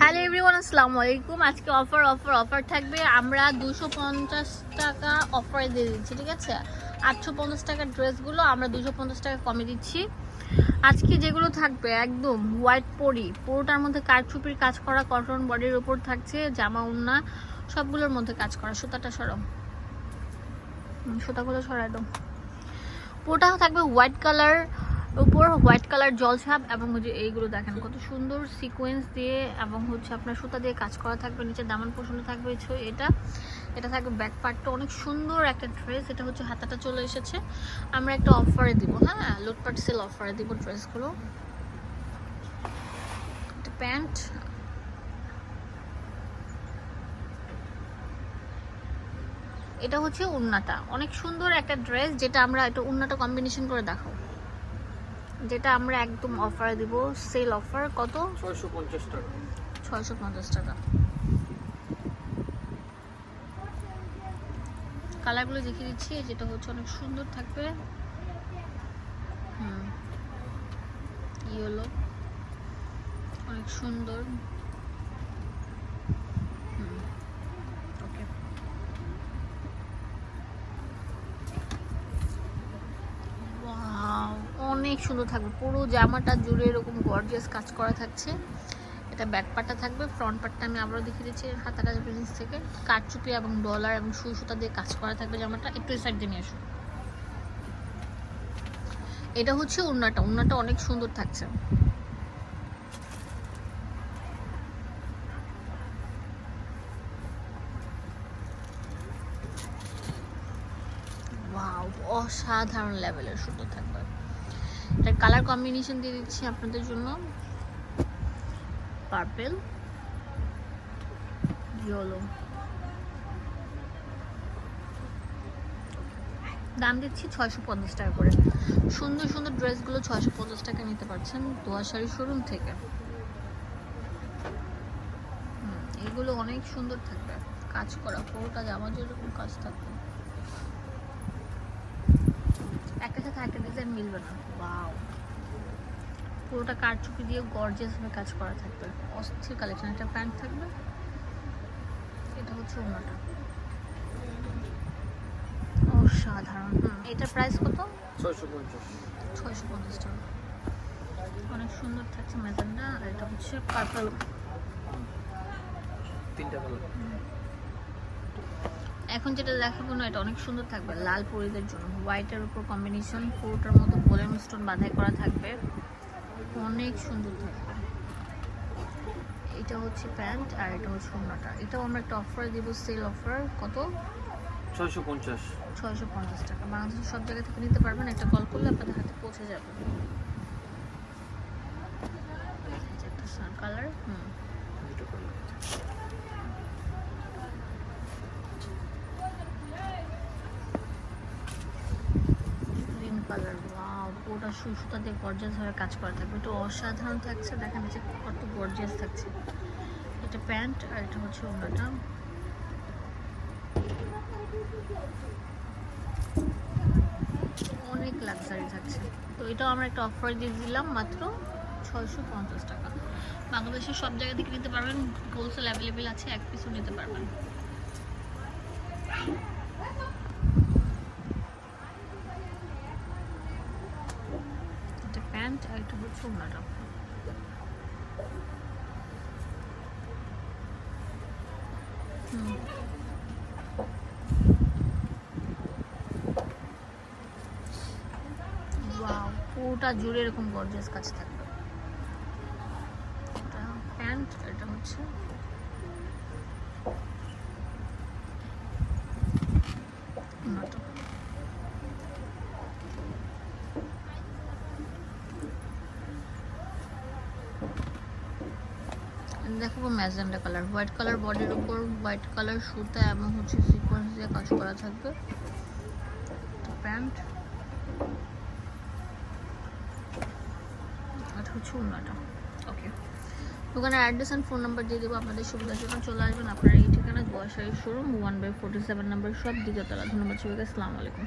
Hello everyone আসসালামু আলাইকুম আজকে অফার অফার অফার থাকবে। আমরা দুশো পঞ্চাশ টাকা অফার দিয়ে দিচ্ছি, ঠিক আছে? আটশো পঞ্চাশ টাকার ড্রেসগুলো, আমরা দুশো পঞ্চাশ টাকা কমে দিচ্ছি। আজকে যেগুলো থাকবে, একদম হোয়াইট পরি। পুরোটার মধ্যে কারচুপির কাজ করা কটন বডির উপর থাকছে, জামা উন্না সবগুলোর মধ্যে কাজ করা, সুতাটা সরম সুতাগুলো সরাই দাও। পুরোটা থাকবে হোয়াইট কালার উপর হোয়াইট কালার জলছাপ এবং হচ্ছে এইগুলো দেখেন কত সুন্দর সিকোয়েন্স দিয়ে এবং হচ্ছে আপনার সুতা দিয়ে কাজ করা থাকবে, নিচে দামান পোষণে থাকবে এটা এটা থাকবে ব্যাক পার্টটা অনেক সুন্দর একটা ড্রেস এটা হচ্ছে হাতাটা চলে এসেছে। আমরা একটা অফারে দিব হ্যাঁ? লুটপাট সেল অফারে দিব ড্রেসগুলো প্যান্ট এটা হচ্ছে উন্নাটা। অনেক সুন্দর একটা ড্রেস যেটা আমরা একটা উন্নাটা কম্বিনেশন করে দেখাও যেটা আমরা একদম অফার দিব সেল অফার কত? ছয়শো পঞ্চাশ টাকা। ছয়শো পঞ্চাশ টাকা। কালারগুলো দেখিয়ে দিচ্ছি যেটা হচ্ছে অনেক সুন্দর থাকবে। হুম। ইয়েলো অনেক সুন্দর হুম ওকে ওয়াও অনেক সুন্দর থাকবে। পুরো জামাটা জুড়ে এরকম গর্জিয়াস কাজ করা থাকছে। এটা ব্যাক পার্টটা থাকবে ফ্রন্ট পার্টটা আমি আবারও দেখিয়ে দিচ্ছি হাতাটা প্রিন্স থেকে। কাঠচুপি এবং ডলার এবং সুই সুতা দিয়ে কাজ করা থাকবে জামাটা। একটু সাইড দিয়ে নিয়ে আসো। এটা হচ্ছে উন্নাটা। উন্নাটা অনেক সুন্দর থাকছে। অসাধারণ লেভেলের সুন্দর থাকবে। এটার কালার কম্বিনেশন দিয়ে দিচ্ছি আপনাদের জন্য। পার্পেল ইয়েলো দাম দিচ্ছি ছয়শো পঞ্চাশ টাকা করে। সুন্দর সুন্দর ড্রেসগুলো ছয়শো পঞ্চাশ টাকা নিতে পারছেন দোয়া শাড়ি শোরুম থেকে। এগুলো অনেক সুন্দর থাকবে। কাজ করা পুরোটা জামা যেরকম কাজ থাকবে। একটা সাথে একটা ডিজাইন মিলবে না। ওয়াও পুরোটা কারচুপি দিয়ে গর্জিয়াস ভাবে কাজ করা থাকবে। অস্থির কালেকশন একটা প্যান্ট থাকবে। এটা হচ্ছে অন্যটা অসাধারণ হুম। এটার প্রাইস কত? ছয়শো পঞ্চাশ। ছয়শো পঞ্চাশ টাকা। অনেক সুন্দর থাকছে ম্যাজেন্ডা আর এটা হচ্ছে পার্পল তিনটা কালার এখন যেটা দেখাবো না এটা অনেক সুন্দর থাকবে লাল পরিদের জন্য। হোয়াইটের উপর কম্বিনেশন পুরোটার মতো বোলেম স্টোন বাঁধাই করা থাকবে। অনেক সুন্দর থাকবে। এটা হচ্ছে প্যান্ট আর এটা হচ্ছে ওড়নাটা। এটাও আমরা একটা অফার দিব সেল অফার কত? ছয়শো পঞ্চাশ। ছয়শো পঞ্চাশ টাকা। বাংলাদেশের সব জায়গা থেকে নিতে পারবেন। একটা কল করলে আপনাদের হাতে পৌঁছে যাবে। একটা কালার হুম। কালার পুরোটা সুতা দিয়ে গর্জিয়াস ভাবে কাজ করা থাকবে। একটু অসাধারণ থাকছে দেখেন যে কত গর্জিয়াস থাকছে। এটা প্যান্ট আর এটা হচ্ছে ওড়নাটা। অনেক লাক্সারি থাকছে। তো এটাও আমরা একটা অফার দিয়ে দিলাম মাত্র ছয়শো পঞ্চাশ টাকা। বাংলাদেশের সব জায়গা থেকে নিতে পারবেন হোলসেল অ্যাভেলেবেল আছে, এক পিসও নিতে পারবেন এটা এটা হচ্ছে ওড়নাটা হুম। Wow, পুরোটা জুড়ে এরকম গর্জিয়াস কাজ থাকবে এটা প্যান্ট এটা হচ্ছে ওড়নাটা। দেখাবো ম্যাজেন্ডা কালার। হোয়াইট কালার বডির উপর হোয়াইট কালার সুতা এবং হচ্ছে সিকোয়েন্স দিয়ে কাজ করা থাকবে। প্যান্ট। এটা হচ্ছে উন্নাটা ওকে। দোকানের অ্যাড্রেস অ্যান্ড ফোন নাম্বার দিয়ে দেবো আপনাদের সুবিধার জন্য। চলে আসবেন। আপনারা এই ঠিকানা গোয়াশাড়ি showroom one by forty seven number সব দ্বিতীয়তলা ধন্যবাদ সবাইকে। আসসালামু আলাইকুম।